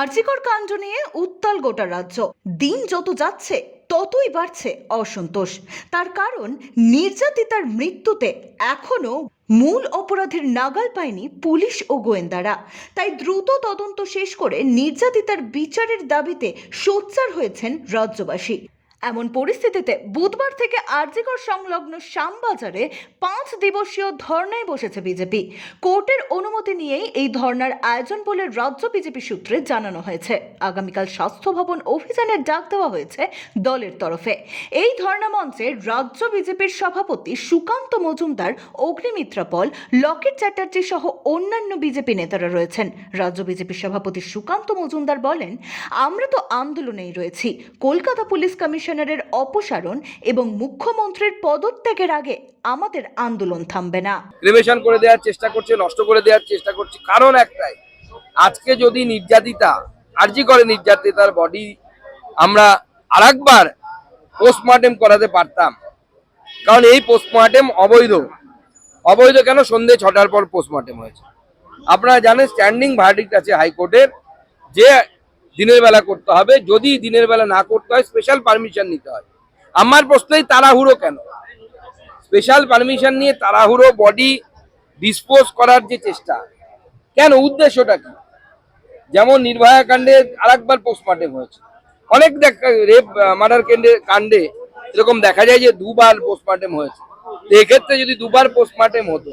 আরজিকর কাণ্ড নিয়ে উত্তাল গোটা রাজ্য। দিন যত যাচ্ছে, ততই বাড়ছে অসন্তোষ। তার কারণ নির্যাতিতার মৃত্যুতে এখনও মূল অপরাধের নাগাল পায়নি পুলিশ ও গোয়েন্দারা। তাই দ্রুত তদন্ত শেষ করে নির্যাতিতার বিচারের দাবিতে সোচ্চার হয়েছেন রাজ্যবাসী। এমন পরিস্থিতিতে বুধবার থেকে আরজিকর সংলগ্ন শ্যামবাজারে পাঁচ দিবসীয় ধর্নায় বসেছে বিজেপি। কোর্টের অনুমতি নিয়েই এই ধর্নার আয়োজন বলে রাজ্য বিজেপি সূত্রে জানানো হয়েছে। আগামীকাল স্বাস্থ্য ভবন অভিযানের ডাক দেওয়া হয়েছে দলের তরফে। এই ধর্না মঞ্চে রাজ্য বিজেপির সভাপতি সুকান্ত মজুমদার, অগ্নিমিত্রা পল, লকেট চ্যাটার্জি সহ অন্যান্য বিজেপি নেতারা রয়েছেন। রাজ্য বিজেপি সভাপতি সুকান্ত মজুমদার বলেন, আমরা তো আন্দোলনেই রয়েছি। কলকাতা পুলিশ কমিশনারের অপসারণ এবং মুখ্যমন্ত্রীর পদত্যাগের আগে আমাদের আন্দোলন থামবে না। রিলেশন করে দেওয়ার চেষ্টা করছে, নষ্ট করে দেওয়ার চেষ্টা করছে। কারণ একটাই, আজকে যদি নির্যাতিতা, আর্জি করে নির্যাতিতার বডি আমরা আরেকবার পোস্টমর্টেম করাতে পারতাম। কারণ এই পোস্টমর্টেম অবৈধ। অবৈধ কেন? সন্ধে ছটার পর পোস্টমর্টেম হয়েছে। আপনারা জানেন স্ট্যান্ডিং ভার্ডিক্ট আছে হাইকোর্টের। যে দিনের বেলা করতে হবে। যদি দিনের বেলা না করতে হয় স্পেশাল পারমিশন নিতে হয়। আমার প্রশ্নেই তাড়াহুড়ো কেন? স্পেশাল পারমিশন নিয়ে তাড়াহুড়ো বডি ডিসপোজ করার যে চেষ্টা, কেন? উদ্দেশ্যটা কি? যেমন নির্ভয়া কাণ্ডে আরেকবার পোস্টমর্টেম হয়েছে। অনেক রেপ মার্ডার কাণ্ডে কাণ্ডে এরকম দেখা যায় যে দুবার পোস্টমর্টেম হয়েছে। তো এক্ষেত্রে যদি দুবার পোস্টমর্টেম হতো,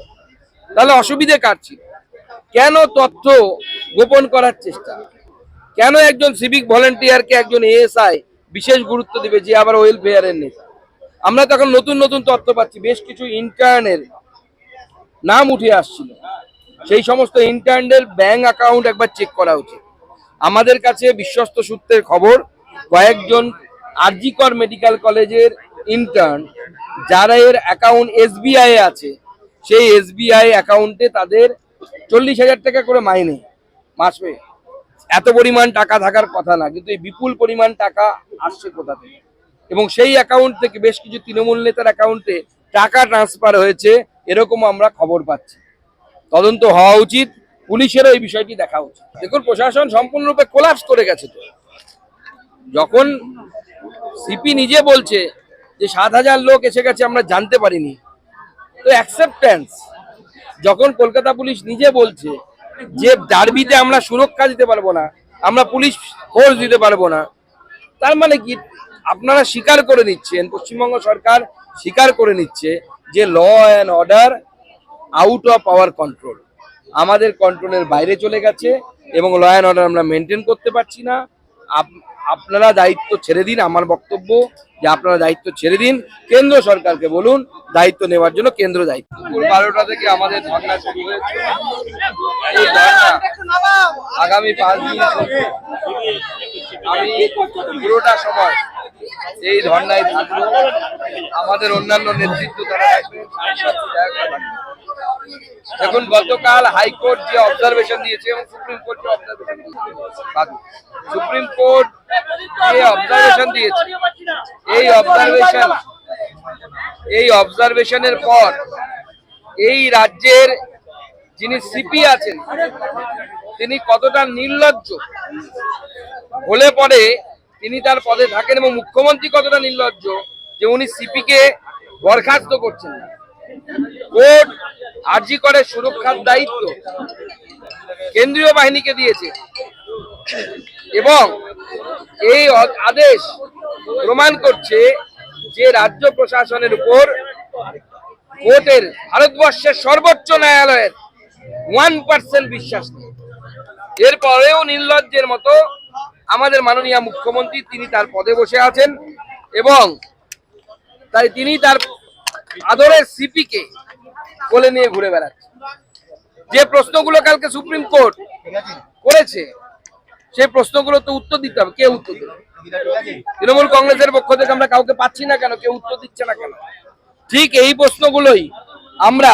তাহলে অসুবিধে কার ছিল? কেন তথ্য গোপন করার চেষ্টা? কেন একজন সিভিক ভলেন্টিয়ারকে একজন এএসআই বিশেষ গুরুত্ব দিবে যে আবার ওয়েলফেয়ারের নেতা আমরা তখন নতুন নতুন তথ্য পাচ্ছি, বেশ কিছু ইন্টার্নের নাম উঠে আসছিল। সেই সমস্ত ইন্টার্নদের ব্যাংক অ্যাকাউন্ট একবার চেক করা উচিত। আমাদের কাছে বিশ্বস্ত সূত্রের খবর, কয়েকজন আরজিকর মেডিকেল কলেজের ইন্টার্ন যারা এর অ্যাকাউন্ট এসবিআই আছে, সেই এসবিআই অ্যাকাউন্টে তাদের চল্লিশ হাজার টাকা করে মাইনে, মাসে। এত পরিমাণ টাকা থাকার কথা না, কিন্তু এই বিপুল পরিমাণ টাকা আসছে কোথা থেকে? এবং সেই অ্যাকাউন্ট থেকে বেশ কিছু তৃণমূল নেতার অ্যাকাউন্টে টাকা ট্রান্সফার হয়েছে, এরকম আমরা খবর পাচ্ছি। তদন্ত হওয়া উচিত, পুলিশেরও এই বিষয়টি দেখা উচিত। দেখুন, প্রশাসন সম্পূর্ণরূপে কোলাপস করে গেছে তো। যখন সিপি নিজে বলছে যে সাত হাজার লোক এসে গেছে, আমরা জানতে পারিনি। তো অ্যাকসেপ্টেন্স যখন কলকাতা পুলিশ নিজে বলছে যে ডার্বিতে আমরা সুরক্ষা দিতে পারব না, আমরা পুলিশ ফোর্স দিতে পারব না, তার মানে কি? আপনারা স্বীকার করে নিচ্ছেন, পশ্চিমবঙ্গ সরকার স্বীকার করে নিচ্ছে যে law and order out of our control আমাদের কন্ট্রোলের বাইরে চলে গেছে এবং ল অ্যান্ড অর্ডার আমরা মেনটেন করতে পারছি না। আপ- আপনারা দায়িত্ব ছেড়ে দিন আমার বক্তব্য, যে আপনারা দায়িত্ব ছেড়ে দিন। কেন্দ্র সরকারকে বলুন, দায়িত্ব নেওয়ার জন্য কেন্দ্র দায়িত্ব। বারোটা থেকে আমাদের ধর্ণা শুরু হয়েছে। আগামী পাঁচ দিন আমি পুরোটা সময় এই ধর্নায় থাকব আমাদের অন্যান্য নেতৃত্ব তারা। দেখুন, গতকাল হাইকোর্ট যে অবজারভেশন দিয়েছে এবং সুপ্রিম কোর্ট যে অবজারভেশন সুপ্রিম কোর্ট যে অবজারভেশন দিয়েছে, এই অবজারভেশন এই অবজারভেশনের পর এই রাজ্যের যিনি সিপি আছেন তিনি কতটা নির্লজ্জ। হলে পরে তিনি তার পদে থাকেন এবং মুখ্যমন্ত্রী কতটা নির্লজ্জ যে উনি সিপি কে বরখাস্ত করছেন না। কোর্ট আর্জি করে সুরক্ষার দায়িত্ব কেন্দ্রীয় বাহিনীকে দিয়েছে। এবং এই আদেশ প্রমাণ করছে যে রাজ্য প্রশাসনের উপর কোর্টের ভারতবর্ষের সর্বোচ্চ ন্যায়ালয়ের ওয়ান পার্সেন্ট বিশ্বাস নেই। এরপরেও নির্লজ্জের মতো আমাদের মাননীয় মুখ্যমন্ত্রী তিনি তার পদে বসে আছেন এবং তাই তিনি তার আদরের সিপিকে কোলে নিয়ে ঘুরে বেড়াচ্ছেন যে প্রশ্নগুলো কালকে সুপ্রিম কোর্ট করেছে, সেই প্রশ্নগুলো তো উত্তর দিতে হবে। কে উত্তর দেবে? তৃণমূল কংগ্রেসের পক্ষ থেকে আমরা কাউকে পাচ্ছি না কেন? কেউ উত্তর দিচ্ছে না কেন? ঠিক এই প্রশ্নগুলোই আমরা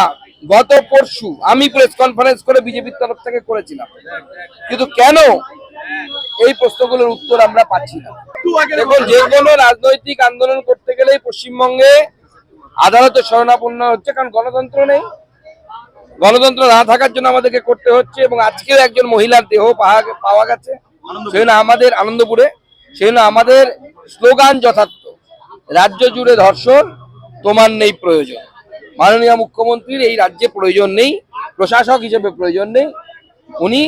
গত পরশু আমি প্রেস কনফারেন্স করে বিজেপির তরফ থেকে করেছিলাম। কিন্তু কেন? এই প্রশ্নগুলোর উত্তর আমরা পাচ্ছি না। দেখুন, যে কোনো রাজনৈতিক আন্দোলন করতে গেলেই পশ্চিমবঙ্গে আদালতে শরণাপন্ন হচ্ছে, কারণ গণতন্ত্র নেই। গণতন্ত্র না থাকার জন্য আমাদেরকে করতে হচ্ছে এবং আজকেও একজন মহিলার দেহ পাওয়া- গেছে। সেই জন্য আমাদের আনন্দপুরে, সেই জন্য আমাদের স্লোগান যথার্থ, রাজ্য জুড়ে ধর্ষণ, তোমার নেই প্রয়োজন। মাননীয় মুখ্যমন্ত্রীর এই রাজ্যে প্রয়োজন নেই, প্রশাসক হিসেবে প্রয়োজন নেই। উনি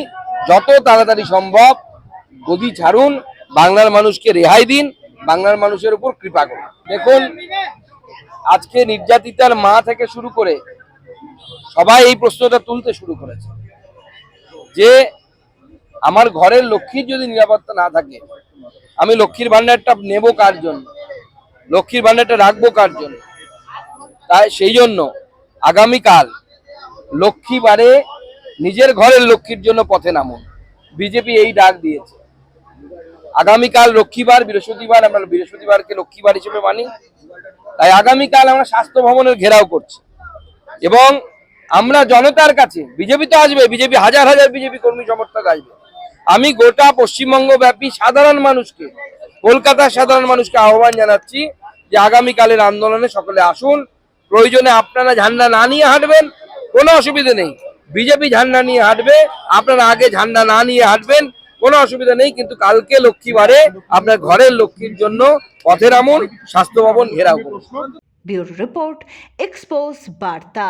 যত তাড়াতাড়ি সম্ভব গদি ছাড়ুন, বাংলার মানুষকে রেহাই দিন, বাংলার মানুষের উপর কৃপা করুন। দেখুন, আজকে নির্যাতিতার মা থেকে শুরু করে সবাই এই প্রশ্নটা তুলতে শুরু করেছে। যে আমার ঘরের লক্ষ্মীর যদি নিরাপত্তা না থাকে, আমি লক্ষ্মীর ভান্ডারটা নেব কার জন্য? লক্ষ্মীর ভান্ডারটা রাখব কার জন্য? তাই সেই জন্য আগামীকাল লক্ষ্মীবারে নিজের ঘরের লক্ষ্মীর জন্য পথে নামুন। বিজেপি এই ডাক দিয়েছে। আগামীকাল লক্ষ্মীবার, বৃহস্পতিবার, আমরা বৃহস্পতিবারকে লক্ষ্মীবার হিসেবে মানি। তাই আগামীকাল আমরা স্বাস্থ্য ভবনের ঘেরাও করছি। এবং আমরা জনতার কাছে, বিজেপি তো আসবে, বিজেপি হাজার হাজার বিজেপি কর্মী সমর্থক আসবে। আমি গোটা পশ্চিমবঙ্গ ব্যাপী সাধারণ মানুষকে, কলকাতার সাধারণ মানুষকে আহ্বান জানাচ্ছি যে আগামীকালের আন্দোলনে সকলে আসুন। প্রয়োজনে আপনারা ঝান্ডা না নিয়ে হাঁটবেন, কোনো অসুবিধা নেই। বিজেপি ঝান্ডা নিয়ে হাঁটবে, আপনারা আগে ঝান্ডা না নিয়ে হাঁটবেন, কোনো অসুবিধা নেই, কিন্তু কালকে লক্ষ্মীবারে আপনার ঘরের লক্ষ্মীর জন্য পথের আমল স্বাস্থ্য ভবন ঘেরাও করুন। রিপোর্ট, এক্সপোজ বার্তা।